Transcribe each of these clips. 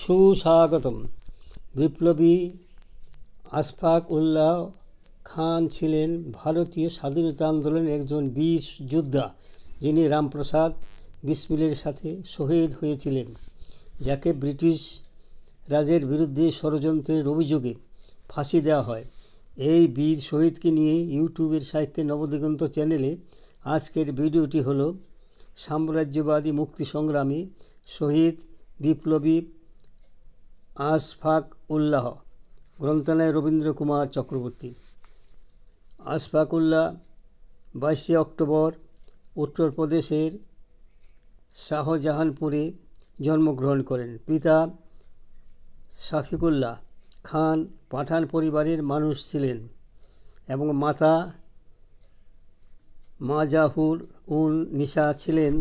সুস্বাগতম। বিপ্লবী আশফাক উল্লাহ খান ছিলেন ভারতীয় স্বাধীনতা আন্দোলনের একজন বীর যোদ্ধা, যিনি রামপ্রসাদ বিসমিলের সাথে শহীদ হয়েছিলেন, যাকে ব্রিটিশ রাজের বিরুদ্ধে ষড়যন্ত্রের অভিযোগে ফাঁসি দেওয়া হয়। এই বীর শহীদকে নিয়ে ইউটিউবের সাহিত্যে নবদিগন্ত চ্যানেলে আজকের ভিডিওটি হলো সাম্রাজ্যবাদী মুক্তি সংগ্রামী শহীদ বিপ্লবী আশফাক উল্লাহ গ্রন্থনায় রবীন্দ্র কুমার চক্রবর্তী। আশফাক উল্লাহ বাইশে অক্টোবর উত্তরপ্রদেশের শাহজাহানপুরে জন্মগ্রহণ করেন। পিতা শাফিকুল্লাহ খান পাঠান পরিবারের মানুষ ছিলেন এবং মাতা মাজাহুর উন নিশা ছিলেন।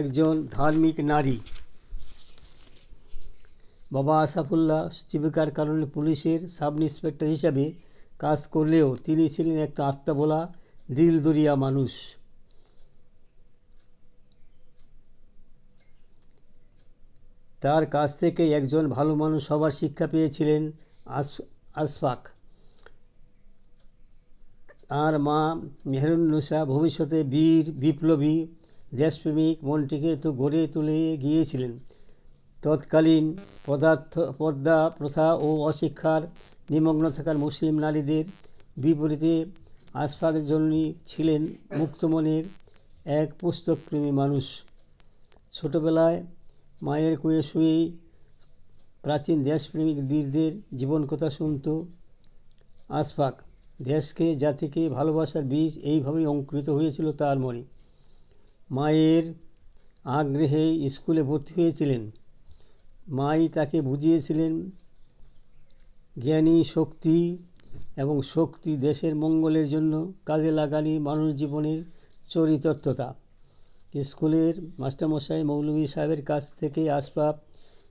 একজন ধার্মিক নারী। বাবা আসাফুল্লাহ জীবিকার কারণে পুলিশের সাব ইন্সপেক্টর হিসাবে কাজ করলেও তিনি ছিলেন একটা আত্মাবোলা, দিলদরিয়া মানুষ। তার কাছ থেকে একজন ভালো মানুষ সবার শিক্ষা পেয়েছিলেন আস, আশফাক। আর মা মেহরুন্নেসা ভবিষ্যতে বীর, বিপ্লবী দেশপ্রেমিক মনটিকে তো গড়ে তুলে গিয়েছিলেন। তৎকালীন পদার্থ, পর্দা, প্রথা ও অশিক্ষার নিমগ্ন থাকার মুসলিম নারীদের বিপরীতে আশফাক জননী ছিলেন মুক্তমনের এক পুস্তকপ্রেমী মানুষ। ছোটবেলায় মায়ের কুয়ে শুয়েই প্রাচীন দেশপ্রেমিক বীরদের জীবন কথা শুনত আশফাক। দেশকে, জাতিকে ভালোবাসার বীজ এইভাবেই অঙ্কুরিত হয়েছিল তার মনে। মায়ের আগ্রহে স্কুলে ভর্তি হয়েছিলেন। মাই তাকে বুঝিয়েছিলেন, জ্ঞানী, শক্তি এবং শক্তি দেশের মঙ্গলের জন্য কাজে লাগানি মানুষ জীবনের চরিতার্থতা। স্কুলের মাস্টারমশাই মৌলভী সাহেবের কাছ থেকে আসবাব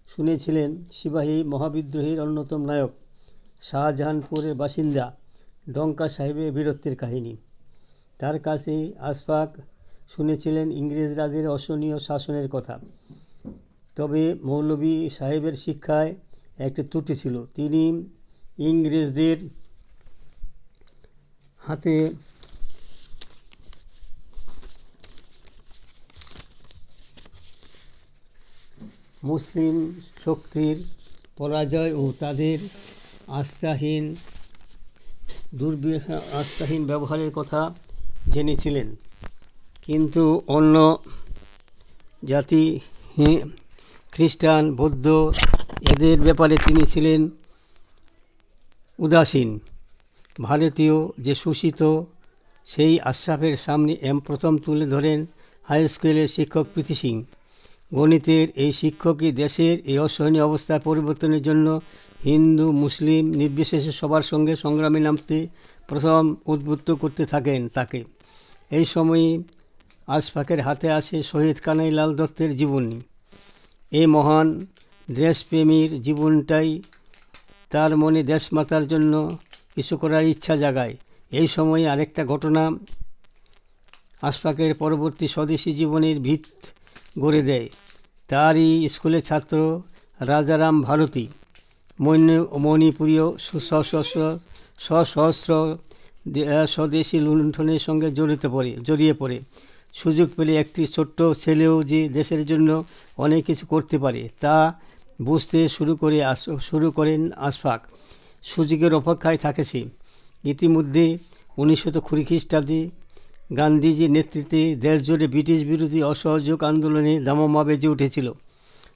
শুনেছিলেন সিপাহী মহাবিদ্রোহের অন্যতম নায়ক, শাহজাহানপুরের বাসিন্দা ডঙ্কা সাহেবের বীরত্বের কাহিনী। তার কাছে আশফাক শুনেছিলেন ইংরেজ রাজের অসহনীয় শাসনের কথা। তবে মৌলভী সাহেবের শিক্ষায় একটি ত্রুটি ছিল। তিনি ইংরেজদের হাতে মুসলিম শক্তির পরাজয় ও তাদের আস্থাহীন, দুর্বি আস্থাহীন ব্যবহারের কথা জেনেছিলেন। কিন্তু অন্য জাতি খ্রিস্টান, বৌদ্ধ, এদের ব্যাপারে তিনি ছিলেন উদাসীন। ভারতীয় যে শোষিত, সেই আশরাফের সামনে এম প্রথম তুলে ধরেন হাই স্কুলের শিক্ষক প্রীতি সিং। গণিতের এই শিক্ষকই দেশের এই অসহনীয় অবস্থা পরিবর্তনের জন্য হিন্দু, মুসলিম নির্বিশেষে সবার সঙ্গে সংগ্রামে নামতে প্রথম উদ্বুদ্ধ করতে থাকেন তাকে। এই সময়ই আশফাকের হাতে আসে শহীদ কানাইলাল দত্তের জীবনী। এই মহান দেশপ্রেমীর জীবনটাই তার মনে দেশমাতার জন্য কিছু করার ইচ্ছা জাগায়। এই সময়ে আরেকটা ঘটনা আশফাকের পরবর্তী স্বদেশী জীবনের ভিত গড়ে দেয়। তারই স্কুলের ছাত্র রাজারাম ভারতী। মণিপুরীয় সশস্ত্র সশস্ত্র স্বদেশী লুণ্ঠনের সঙ্গে জড়িত পড়ে, জড়িয়ে পড়ে। সুযোগ পেলে একটি ছোট্ট ছেলেও যে দেশের জন্য অনেক কিছু করতে পারে, তা বুঝতে শুরু করে শুরু করেন আশফাক। সুযোগের অপেক্ষায় থাকে সে। ইতিমধ্যে উনিশশো কুড়ি খ্রিস্টাব্দে গান্ধীজির নেতৃত্বে দেশজুড়ে ব্রিটিশ বিরোধী অসহযোগ আন্দোলনে দামামা বেজে উঠেছিল।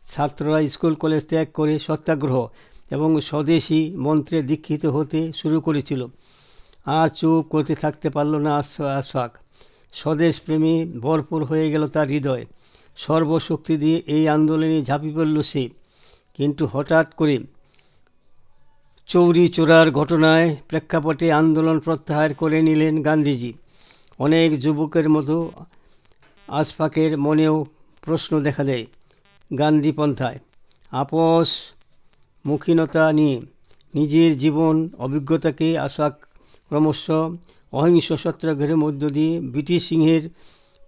ছাত্ররা স্কুল, কলেজ ত্যাগ করে সত্যাগ্রহ এবং স্বদেশী মন্ত্রে দীক্ষিত হতে শুরু করেছিল। আর চুপ করতে থাকতে পারল না আশ- আশফাক। স্বদেশপ্রেমী ভরপুর হয়ে গেল তার হৃদয়। সর্বশক্তি দিয়ে এই আন্দোলনে ঝাঁপি পড়ল সে। কিন্তু হঠাৎ করে চৌরি চোরার ঘটনায় প্রেক্ষাপটে আন্দোলন প্রত্যাহার করে নিলেন গান্ধীজি। অনেক যুবকের মতো আশফাকের মনেও প্রশ্ন দেখা দেয় গান্ধীপন্থায় আপস মুখীনতা নিয়ে নিজের জীবন, অভিজ্ঞতাকে আশফাক ক্রমশ অহিংস সত্যাগ্রহের মধ্য দিয়ে ব্রিটিশ সিংহের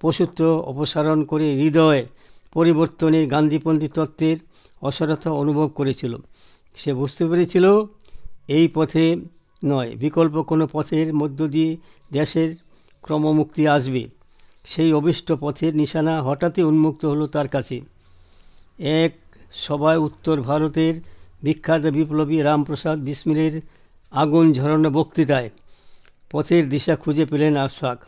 পশুত্ব অপসারণ করে হৃদয় পরিবর্তনের গান্ধীপন্থী তত্ত্বের অসারতা অনুভব করেছিল। সে বুঝতে পেরেছিল এই পথে নয়, বিকল্প কোনো পথের মধ্য দিয়ে দেশের ক্রমমুক্তি আসবে। সেই অভিষ্ট পথের নিশানা হঠাৎই উন্মুক্ত হলো তার কাছে। এক সভায় উত্তর ভারতের বিখ্যাত বিপ্লবী রামপ্রসাদ বিসমিলের আগুন ঝরানো বক্তৃতায় পথের দিশা খুঁজে পেলেন আশফাক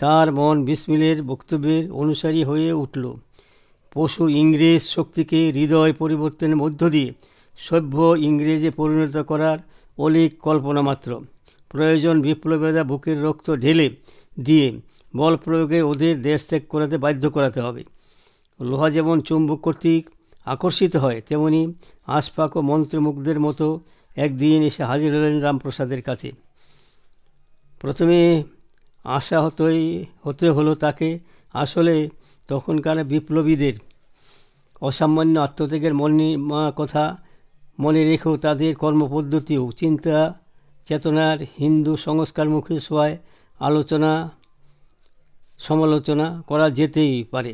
তার মন বিসমিলের বক্তব্যের অনুসারী হয়ে উঠল। পশু ইংরেজ শক্তিকে হৃদয় পরিবর্তনের মধ্য দিয়ে সভ্য ইংরেজে পরিণত করার অলিক কল্পনা মাত্র। প্রয়োজন বিপ্লবেদা বুকের রক্ত ঢেলে দিয়ে বল প্রয়োগে ওদের দেশ ত্যাগ করাতে বাধ্য করাতে হবে। লোহা যেমন চুম্বক কর্তৃক আকর্ষিত হয়, তেমনি আশপাক ও মন্ত্রমুগ্ধের মতো একদিন এসে হাজির হলেন রামপ্রসাদের কাছে। প্রথমে আশা হতোই, হতে হলো তাকে। আসলে তখনকার বিপ্লবীদের অসামান্য আত্মত্যাগের মনে কথা মনে রেখেও তাদের কর্মপদ্ধতিও, চিন্তা চেতনার হিন্দু সংস্কারমুখী সোয়ায় আলোচনা, সমালোচনা করা যেতেই পারে।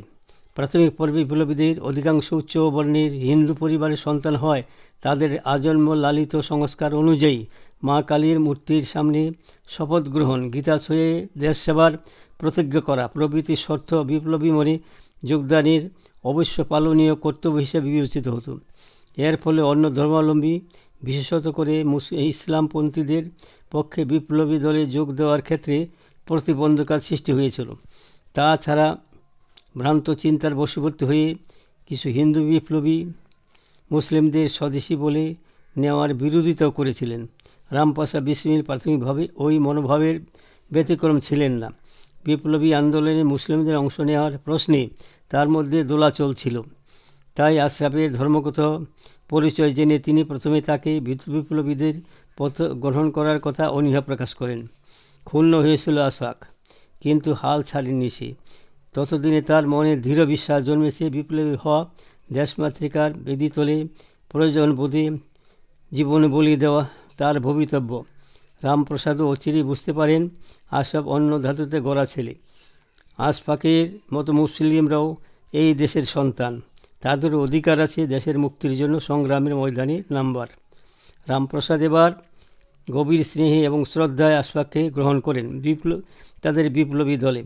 প্রাথমিক পর্বে বিপ্লবীদের অধিকাংশ উচ্চ বর্ণের হিন্দু পরিবারের সন্তান হয়। তাদের আজন্ম লালিত সংস্কার অনুযায়ী মা কালীর মূর্তির সামনে শপথ গ্রহণ, গীতা ছয়ে দেশ সেবার প্রতিজ্ঞা করা, প্রভৃতি শর্ত বিপ্লবী মনে যোগদানের অবশ্য পালনীয় কর্তব্য হিসেবে বিবেচিত হতো। এর ফলে অন্য ধর্মাবলম্বী, বিশেষত করে ইসলামপন্থীদের পক্ষে বিপ্লবী দলে যোগ দেওয়ার ক্ষেত্রে প্রতিবন্ধকতার সৃষ্টি হয়েছিল। তাছাড়া ভ্রান্ত চিন্তার বশবর্তী হয়ে কিছু হিন্দু বিপ্লবী মুসলিমদের স্বদেশী বলে নেওয়ার বিরোধিতাও করেছিলেন। রামপাশা বিসমিল প্রাথমিকভাবে ওই মনোভাবের ব্যতিক্রম ছিলেন না। বিপ্লবী আন্দোলনে মুসলিমদের অংশ নেওয়ার প্রশ্নে তার মধ্যে দোলাচল ছিল। তাই আশরাফের ধর্মগত পরিচয় জেনে তিনি প্রথমে তাকে বিপ্লবীদের পথ গ্রহণ করার কথা অনীহা প্রকাশ করেন। ক্ষুণ্ণ হয়েছিল আশফাক কিন্তু হাল ছাড়েননি সে। ততদিনে তার মনে দৃঢ় বিশ্বাস জন্মেছে বিপ্লবী হওয়া দেশমাতৃকার বেদি তোলে প্রয়োজন বোধে জীবনে বলি দেওয়া তার ভবিতব্য। রামপ্রসাদও অচিরেই বুঝতে পারেন আশফাক অন্য ধাতুতে গড়া ছেলে। আশফাকের মতো মুসলিমরাও এই দেশের সন্তান। তাদেরও অধিকার আছে দেশের মুক্তির জন্য সংগ্রামের ময়দানে নাম্বার। রামপ্রসাদ এবার গভীর স্নেহে এবং শ্রদ্ধায় আশফাককে গ্রহণ করেন বিপ্লব তাদের বিপ্লবী দলে।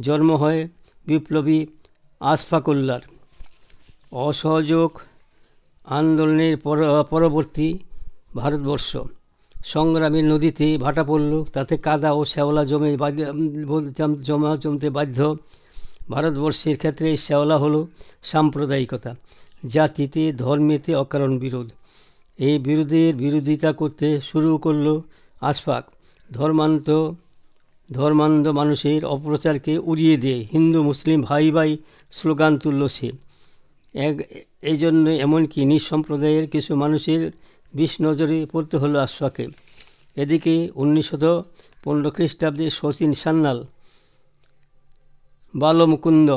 জন্ম হয় বিপ্লবী আশফাকুল্লার অসহযোগ আন্দোলনের পর, পরবর্তী ভারতবর্ষ। সংগ্রামের নদীতে ভাটা পড়ল, তাতে কাদা ও শ্যাওলা জমে, জমা জমতে বাধ্য ভারতবর্ষের ক্ষেত্রে শ্যাওলা হলো সাম্প্রদায়িকতা, জাতিতে ধর্মেতে অকারণ বিরোধ। এই বিরোধের বিরোধিতা করতে শুরু করল আশফাক। ধর্মান্ত ধর্মান্ধ মানুষের অপপ্রচারকে উড়িয়ে দিয়ে হিন্দু, মুসলিম ভাই ভাই স্লোগান তুলল সে। এক এই জন্য এমনকি নিজ সম্প্রদায়ের কিছু মানুষের বিষ নজরে পড়তে হলো আশফাকে এদিকে উনিশশত পনেরো খ্রিস্টাব্দে শচীন সান্যাল, বালমুকুন্দ,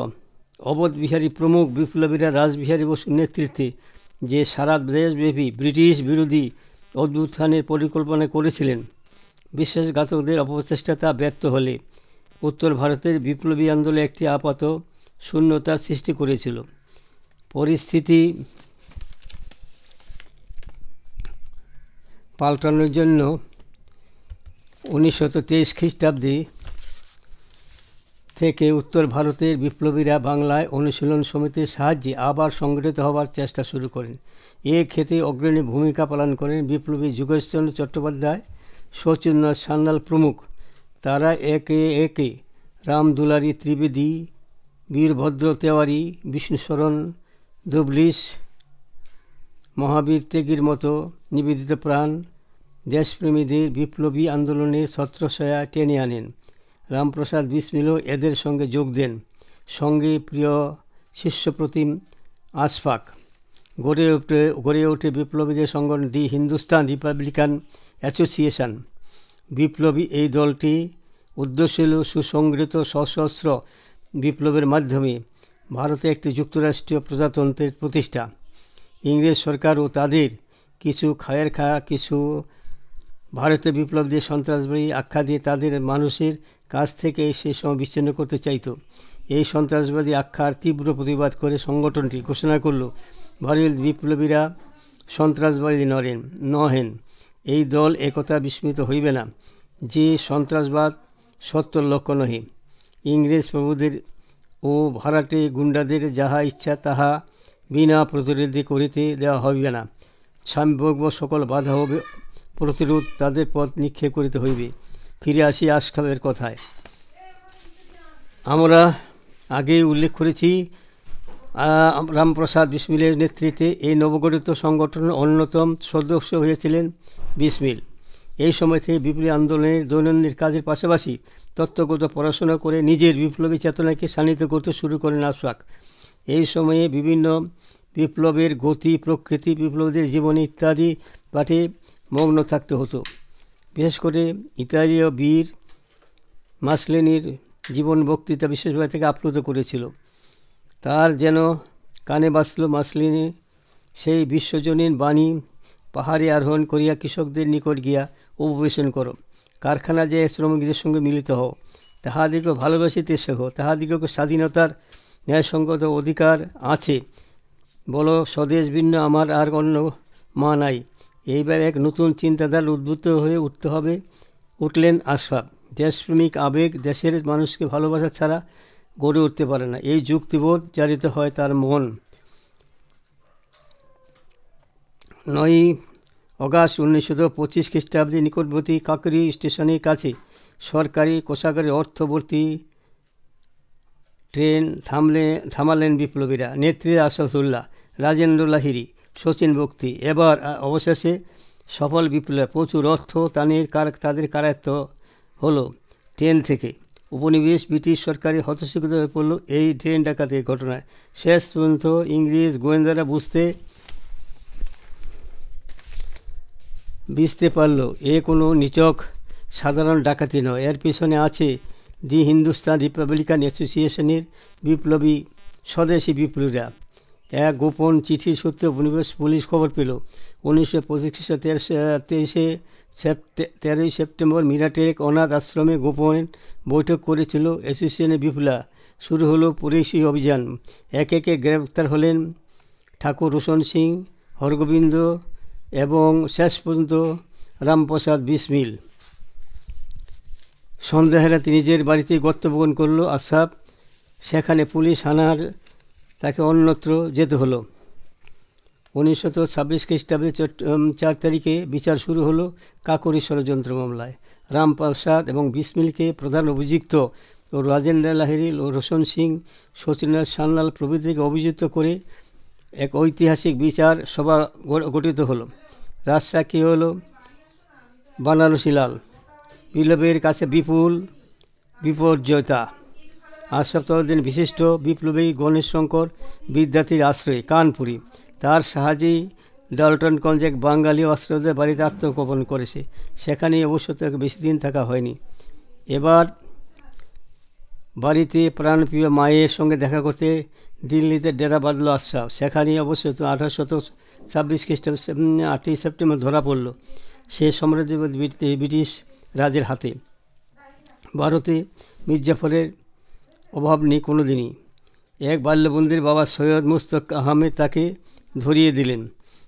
অবধ বিহারী প্রমুখ বিপ্লবীরা রাসবিহারী বসুর নেতৃত্বে যে সারা দেশব্যাপী ব্রিটিশ বিরোধী অভ্যুত্থানের পরিকল্পনা করেছিলেন বিশ্বাসঘাতকদের অপচেষ্টা তা ব্যর্থ হলে উত্তর ভারতের বিপ্লবী আন্দোলনে একটি আপাত শূন্যতার সৃষ্টি করেছিল। পরিস্থিতি পাল্টানোর জন্য উনিশশো তেইশ খ্রিস্টাব্দে থেকে উত্তর ভারতের বিপ্লবীরা বাংলায় অনুশীলন সমিতির সাহায্যে আবার সংগঠিত হওয়ার চেষ্টা শুরু করেন। এ ক্ষেত্রে অগ্রণী ভূমিকা পালন করেন বিপ্লবী যোগেশচন্দ্র চট্টোপাধ্যায় শচীন্দ্রনাথ সান্যাল প্রমুখ। তারা একে একে রাম দুলারি, ত্রিবেদী বীরভদ্র তেওয়ারি বিষ্ণুশরণ দুবলিশ মহাবীর ত্যাগীর মতো নিবেদিত প্রাণ দেশপ্রেমীদের বিপ্লবী আন্দোলনের ছত্রছয়া টেনে আনেন। রামপ্রসাদ বিসমিলও এদের সঙ্গে যোগ দেন। সঙ্গে প্রিয় শিষ্যপ্রতিম আশফাক। গড়ে ওঠে গড়ে ওঠে বিপ্লবীদের সংগঠন, দি হিন্দুস্তান রিপাবলিকান অ্যাসোসিয়েশন। বিপ্লবী এই দলটি উদ্দেশ্য সুসংগঠিত সশস্ত্র বিপ্লবের মাধ্যমে ভারতে একটি যুক্তরাষ্ট্রীয় প্রজাতন্ত্রের প্রতিষ্ঠা। ইংরেজ সরকার ও তাদের কিছু খায়ের খা, কিছু ভারতীয় বিপ্লবীদের সন্ত্রাসবাদী আখ্যা দিয়ে তাদের মানুষের কাছ থেকে সে সময় বিচ্ছিন্ন করতে চাইত। এই সন্ত্রাসবাদী আখ্যার তীব্র প্রতিবাদ করে সংগঠনটি ঘোষণা করল ভারতীয় বিপ্লবীরা সন্ত্রাসবাদী নরেন, নহেন। এই দল একথা বিস্মিত হইবে না, যে সন্ত্রাসবাদ সত্যর লক্ষ্য নহে। ইংরেজ প্রভুদের ও ভাড়াটে গুন্ডাদের যাহা ইচ্ছা তাহা বিনা প্রতিরোধে করিতে দেওয়া হইবে না। সাম্যজ্ঞ সকল বাধা হবে, প্রতিরোধ তাদের পথ নিক্ষেপ করিতে হইবে। ফিরে আসি আশকাবের কথায়। আমরা আগেই উল্লেখ করেছি রামপ্রসাদ বিসমিলের নেতৃত্বে এই নবগঠিত সংগঠনের অন্যতম সদস্য হয়েছিলেন বিসমিল। এই সময় থেকে বিপ্লবী আন্দোলনের দৈনন্দিন কাজের পাশাপাশি তত্ত্বগত পড়াশোনা করে নিজের বিপ্লবী চেতনাকে শানিত করতে শুরু করেন আশফাক। এই সময়ে বিভিন্ন বিপ্লবের গতি, প্রকৃতি, বিপ্লবীদের জীবনী ইত্যাদি পাঠে মগ্ন থাকতে হতো। বিশেষ করে ইতালীয় বীর মাসলেনির জীবন বক্তৃতা বিশেষভাবে থেকে আপ্লুত করেছিল। তার যেন কানে বাঁচল মাসলিনে। সেই বিশ্বজনীন বাণী পাহাড়ে আরোহণ করিয়া কৃষকদের নিকট গিয়া উপবেশন করো। কারখানা যে শ্রমিকদের সঙ্গে মিলিত হও তাহাদিকে ভালোবাসিতে শেখ তাহাদিগকে স্বাধীনতার ন্যায়সঙ্গত অধিকার আছে। বলো, স্বদেশ ভিন্ন আমার আর অন্য মা নাই। এইভাবে এক নতুন চিন্তাধারা উদ্বুদ্ধ হয়ে উঠতে হবে, উঠলেন আশফাক। দেশপ্রেমিক আবেগ দেশের মানুষকে ভালোবাসা ছাড়া গড়ে উঠতে পারে না। এই যুক্তিবোধ জারিত হয় তার মন। নয়ই অগাস্ট উনিশশো পঁচিশ খ্রিস্টাব্দে নিকটবর্তী কাকরি স্টেশনের কাছে সরকারি কোষাগারে অর্থবর্তী ট্রেন থামলে, থামালেন বিপ্লবীরা। নেত্রী আসাদুল্লাহ, রাজেন্দ্র লাহিরি শচীন ভক্তি। এবার অবশেষে সফল বিপ্লব প্রচুর অর্থ কার, তাদের কারায়ত্ত হলো ট্রেন থেকে। উপনিবেশ ব্রিটিশ সরকারি হতশিক্ষিত হয়ে পড়ল এই ট্রেন ডাকাতির ঘটনায়। শেষ পর্যন্ত ইংরেজ গোয়েন্দারা বুঝতে বুঝতে পারল, এ কোনো নিচক, সাধারণ ডাকাতি নয়। এর পিছনে আছে দি হিন্দুস্তান রিপাবলিকান অ্যাসোসিয়েশনের বিপ্লবী স্বদেশী বিপ্লবীরা। এক গোপন চিঠির সূত্রে উপনিবেশ পুলিশ খবর পেল উনিশশো পঁচিশ খ্রিস্টাব্দ তেইশে তেরোই সেপ্টেম্বর মিরাটের এক অনাথ আশ্রমে গোপন বৈঠক করেছিল অ্যাসোসিয়েশনের বিপ্লবা শুরু হলো পুলিশি অভিযান। একে একে গ্রেপ্তার হলেন ঠাকুর রোশন সিং, হরগোবিন্দ এবং শেষ পর্যন্ত রামপ্রসাদ বিসমিল। সন্দেহেরা তিনি নিজের বাড়িতে গর্তবহন করল। আসাব সেখানে পুলিশ হানার তাকে অন্যত্র যেতে হলো। উনিশশত ছাব্বিশ খ্রিস্টাব্দে চার তারিখে বিচার শুরু হলো কাকরি ষড়যন্ত্র মামলায়। রামপ্রসাদ এবং বিসমিলকে প্রধান অভিযুক্ত ও রাজেন্দ্র লাহিরি ও রোশন সিং সচিনাথ সান্যাল প্রভৃতিকে অভিযুক্ত করে এক ঐতিহাসিক বিচার সভা গঠিত হলো। রাজসাক্ষী হলো বানারসিলাল। বিপ্লবের কাছে বিপুল বিপর্যয়তা। আজ সপ্তাহ দিন বিশিষ্ট বিপ্লবী গণেশ শঙ্কর বিদ্যার্থীর আশ্রয়, কানপুরি। তার সাহায্যেই ডালটনগঞ্জ এক বাঙালি অস্ত্রদের বাড়িতে আত্মগোপন করেছে। সেখানে অবশ্য তাকে বেশি দিন থাকা হয়নি। এবার বাড়িতে প্রাণপ্রিয় মায়ের সঙ্গে দেখা করতে দিল্লিতে ডেরা বাঁধল আশরাফ। সেখানে অবশ্য আঠারোশত ছাব্বিশ খ্রিস্টাব্দ আটই সেপ্টেম্বর ধরা পড়ল সে সাম্রাজ্যবাদী ব্রিটিশ রাজের হাতে। ভারতে মির্জাফরের অভাব নেই কোনো দিনই এক বাল্যবন্দির বাবা সৈয়দ মুস্তক আহমেদ তাকে ধরিয়ে দিলেন।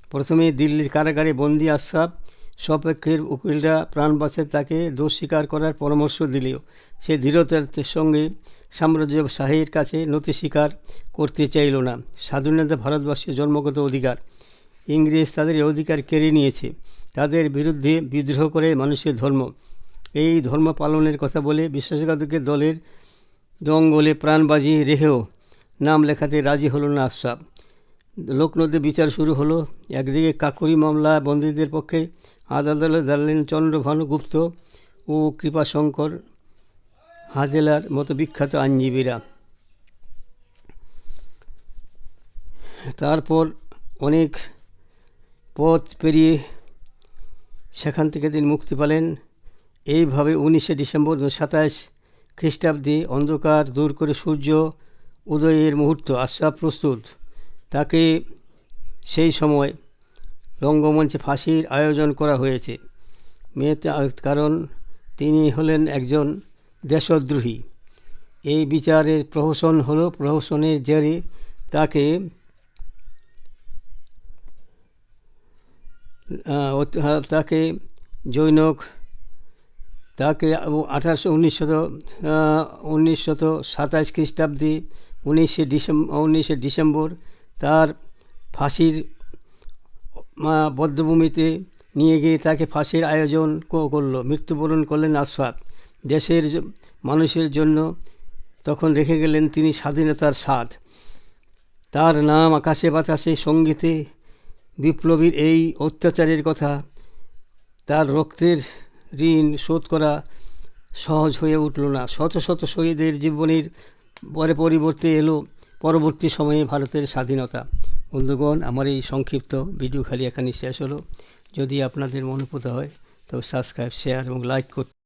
প্রথমে দিল্লির কারাগারে বন্দি আশরাফ সপক্ষের উকিলরা প্রাণ বাঁচাতে তাকে দোষ স্বীকার করার পরামর্শ দিলেও সে দৃঢ়তার সঙ্গে সাম্রাজ্য শাহীর কাছে নথি স্বীকার করতে চাইল না। স্বাধীনতা ভারতবর্ষের জন্মগত অধিকার। ইংরেজ তাদের অধিকার কেড়ে নিয়েছে। তাদের বিরুদ্ধে বিদ্রোহ করে মানুষের ধর্ম। এই ধর্ম পালনের কথা বলে বিশ্বাসঘাতকের দলের দঙ্গলে প্রাণ বাজি রেখেও নাম লেখাতে রাজি হলো না আশরাফ। লোকনদে বিচার শুরু হলো। একদিকে কাকুরি মামলা, বন্দীদের পক্ষে আদালতে দাঁড়ালেন চন্দ্রভানু গুপ্ত ও কৃপাশঙ্কর হাজেলার মতো বিখ্যাত আইনজীবীরা। তারপর অনেক পথ পেরিয়ে সেখান থেকে তিনি মুক্তি পেলেন। এইভাবে উনিশে ডিসেম্বর সাতাশ খ্রিস্টাব্দে অন্ধকার দূর করে সূর্য উদয়ের মুহূর্ত আশরাফ প্রস্তুত। তাকে সেই সময় রঙ্গমঞ্চে ফাঁসির আয়োজন করা হয়েছে। মেয়েতে, কারণ তিনি হলেন একজন দেশদ্রোহী। এই বিচারের প্রহসন হলো, প্রহসনের জেরে তাকে তাকে জৈনক তাকে আঠারোশো উনিশশত উনিশশত সাতাশ খ্রিস্টাব্দে উনিশে ডিসেম্বর উনিশে ডিসেম্বর তার ফাঁসির বদ্ধভূমিতে নিয়ে গিয়ে তাকে ফাঁসির আয়োজন করল। মৃত্যুবরণ করলেন আশফাক দেশের মানুষের জন্য তখন রেখে গেলেন তিনি স্বাধীনতার স্বাদ। তার নাম আকাশে বাতাসে, সঙ্গীতে বিপ্লবীর এই অত্যাচারের কথা, তার রক্তের ঋণ শোধ করা সহজ হয়ে উঠল না। শত শত শহীদের জীবনের পরে পরিবর্তে এলো পরবর্তী সময়ে ভারতের স্বাধীনতা। বন্ধুগণ, আমার এই সংক্ষিপ্ত ভিডিও খালি এখানে শেষ হলো। যদি আপনাদের মনোপুত হয়, তবে সাবস্ক্রাইব, শেয়ার এবং লাইক করতে